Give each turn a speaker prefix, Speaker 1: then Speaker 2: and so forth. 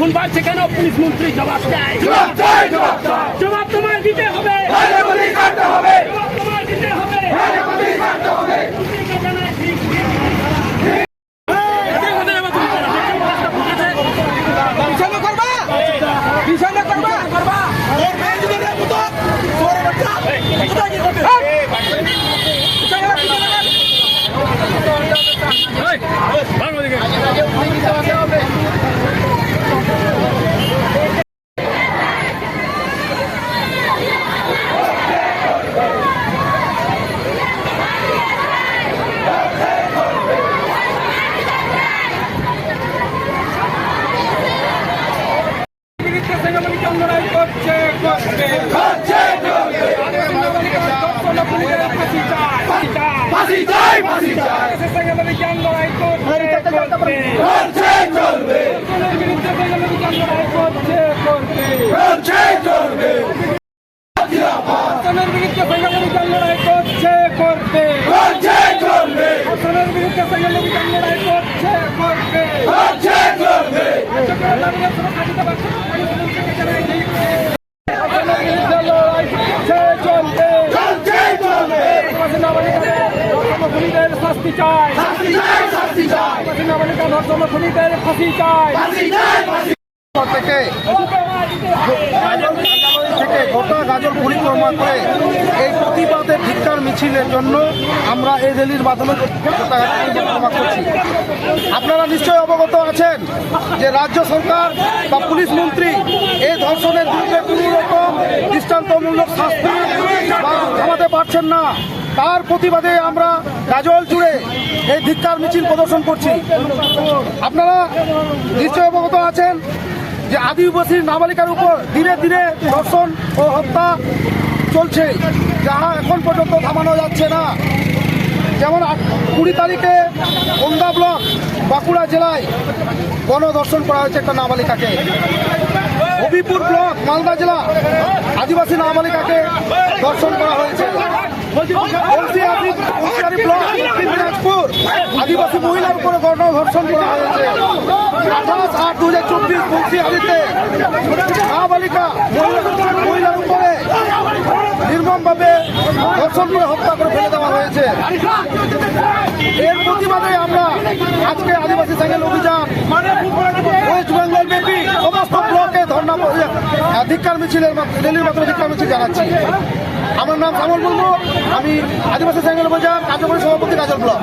Speaker 1: খুন বাড়ছে কেন পুলিশ মন্ত্রী জবাব দেয়?
Speaker 2: জবাব
Speaker 1: তোমার দিতে হবে।
Speaker 3: বিরুদ্ধে সেনাবাহিনী করছে করছে।
Speaker 2: করছে
Speaker 3: ফাঁসি চাই ফাঁসি চাই। সেনাবাহিনী লড়াই করছে করছে
Speaker 2: চলবে।
Speaker 3: বিরুদ্ধে সেনাবাহিনী লড়াই করছে করছে।
Speaker 2: করছে চলবে।
Speaker 3: কোনের বিরুদ্ধে সেনাবাহিনী লড়াই করছে করছে।
Speaker 2: করছে চলবে।
Speaker 3: কোনের বিরুদ্ধে সেনাবাহিনী লড়াই করছে করছে।
Speaker 2: করছে চলবে।
Speaker 3: শাস্তি চাই।
Speaker 2: শাস্তি চাই
Speaker 3: খুনিদের ফাঁসি চাই।
Speaker 2: ফাঁসি চাই ফাঁসি
Speaker 4: থেকে থেকে গোটা গাজল পরিক্রমা করে এই প্রতিবাদের ধিক্কার মিছিলের জন্য আমরা এই র্যালির মাধ্যমে পরিক্রমা করছি আপনারা নিশ্চয়ই অবগত আছেন যে রাজ্য সরকার বা পুলিশ মন্ত্রী এই ধর্ষণের বিরুদ্ধে কোনো রকম দৃষ্টান্তমূলক শাস্তি বা থামাতে পারছেন না। তার প্রতিবাদে আমরা গাজল জুড়ে এই ধিক্কার মিছিল প্রদর্শন করছি। আপনারা নিশ্চয় অবগত আছেন যে আদিবাসী নাবালিকার উপর ধীরে ধীরে ধর্ষণ ও হত্যা চলছে, যাহা এখন পর্যন্ত থামানো যাচ্ছে না। যেমন কুড়ি তারিখে ওন্দা ব্লক, বাঁকুড়া জেলায় গণধর্ষণ করা হয়েছে একটা নাবালিকাকে। হবিপুর ব্লক, মালদা জেলা আদিবাসী নাবালিকাকে ধর্ষণ করা হয়েছে। বংশীহারি বংশীহারি ব্লক দিনাজপুর আদিবাসী মহিলার উপরে গণধর্ষণ করা হয়েছে। আঠাশ আট দু হাজার চব্বিশ নাবালিকা মহিলা- মহিলার উপরে নির্মমভাবে ধর্ষণ করে হত্যা করে ফেলে দেওয়া হয়েছে। এর প্রতিবাদে আমরা আজকে আদিবাসী স্যাঙ্গেল অভিযান ওয়েস্ট বেঙ্গল ব্যাপী সমস্ত ব্লকে ধর্ণা ধিক্কার মিছিলের মা- র্যালির মাধ্যমে ধিক্কার মিছিল জানাচ্ছি। আমার নাম শ্যামল মুর্মু আমি আদিবাসী স্যাঙ্গেল বোঝা কার্যকরী সভাপতি কাজল ব্লক।